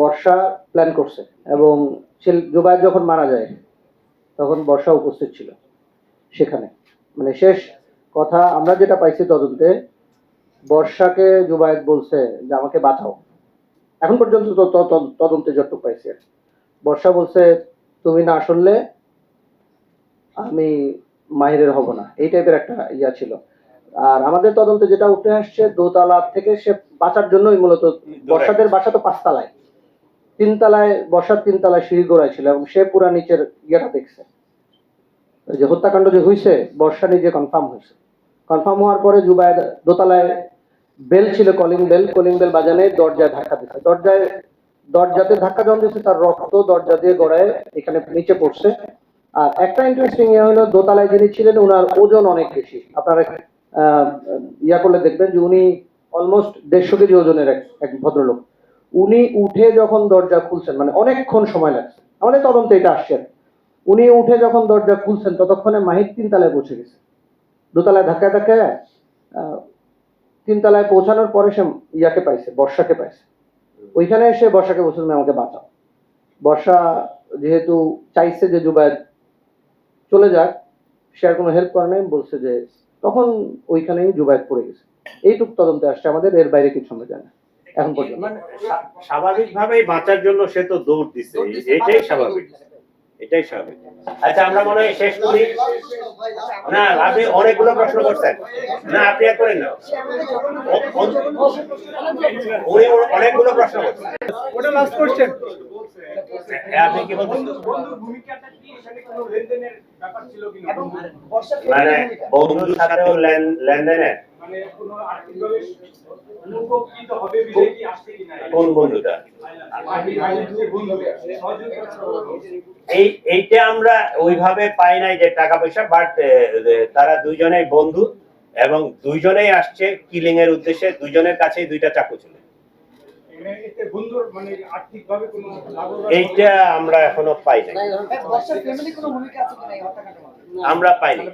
বর্ষা plan করছে এবং সে জুবায়ের যখন মারা যায় তখন বর্ষা উপস্থিত ছিল সেখানে। মানে শেষ কথা আমরা যেটা পাইছি তদন্তে বর্ষাকে জুবায়েদ বলছে যে আমাকে বাঁচাও। এখন পর্যন্ত তদন্তে যতটুকু পাইছি বর্ষা বলছে তুমি না শুনলে আমি মাহিরের হব না। এই টাইপের একটা ইয়া ছিল। আর আমাদের তদন্তে যেটা উঠে আসছে দোতলা থেকে সে বাঁচার জন্যই মূলত বর্ষাদের বাসা তো পাঁচতলায়। তিনতলায় বর্ষার তিনতলায় সিঁড়ি গোড়ায় ছিল এবং সে পুরা নিচের ইয়েটা দেখছে। যে হত্যাকাণ্ড যে হয়েছে বর্ষা নিজে কনফার্ম হয়েছে কনফার্ম হওয়ার পরে জুবায়ের দোতলায় বেল ছিল কলিং বেল কলিং বেল বাজানে দরজায় ধাক্কা দিচ্ছে দরজায়, দরজাতে ধাক্কা যখন দিচ্ছে তার রক্ত দরজা দিয়ে গড়ায় এখানে নিচে পড়ছে। আর একটা ইন্টারেস্টিং ইয়ে হলো, দোতলায় যিনি ছিলেন ওনার ওজন অনেক বেশি। আপনারা ইয়া করলে দেখবেন যে উনি অলমোস্ট দেড়শো কেজি ওজনের এক ভদ্রলোক। উনি উঠে যখন দরজা খুলছেন মানে অনেকক্ষণ সময় লাগছে। আমাদের তদন্তে এটা আসছে। উনি উঠে যখন দরজা খুলছেন ততক্ষণে মাহির তিনতলায় পৌঁছে গেছে। দোতলায় ধাক্কায় ধাক্কায় তিনতলায় পৌঁছানোর পরে সে ইয়াকে পাইছে বর্ষাকে পাইছে। ওইখানে এসে বর্ষাকে বলছে তুমি আমাকে বাঁচাও। বর্ষা যেহেতু চাইছে যে জুবায়ের চলে যাক সে আর কোনো হেল্প করে নাই বলছে যে তখন ওইখানেই জুবায়ের পড়ে গেছে। এইটুক তদন্তে আসছে। আমাদের এর বাইরে কিছু আমরা জানি না, এখন পর্যন্ত। মানে স্বাভাবিকভাবেই বাঁচার জন্য সে তো দৌড় দিছে। এটাই স্বাভাবিক। এটাই স্বাভাবিক। আচ্ছা আমরা মনে হয় শেষ করি। না আপনি অনেকগুলো প্রশ্ন করছেন। না আপনি আর করেন না উনি অনেকগুলো প্রশ্ন করছেন। ওটা লাস্ট কোশ্চেন হ্যাঁ, আপনি কি বলছেন লেনদেনের মানে বন্ধুর সাথেও কোনো আসছে কিনা কোন বন্ধুটা। এই এইটা আমরা ওইভাবে পাই নাই যে টাকা পয়সা বাট তারা দুইজনেই বন্ধু এবং দুইজনেই আসছে কিলিং এর উদ্দেশ্যে দুইজনের কাছেই দুইটা চাকু ছিল। মানে লাভবান এইটা আমরা এখনও পাই নাই। মধ্যে? আমরা পাইনি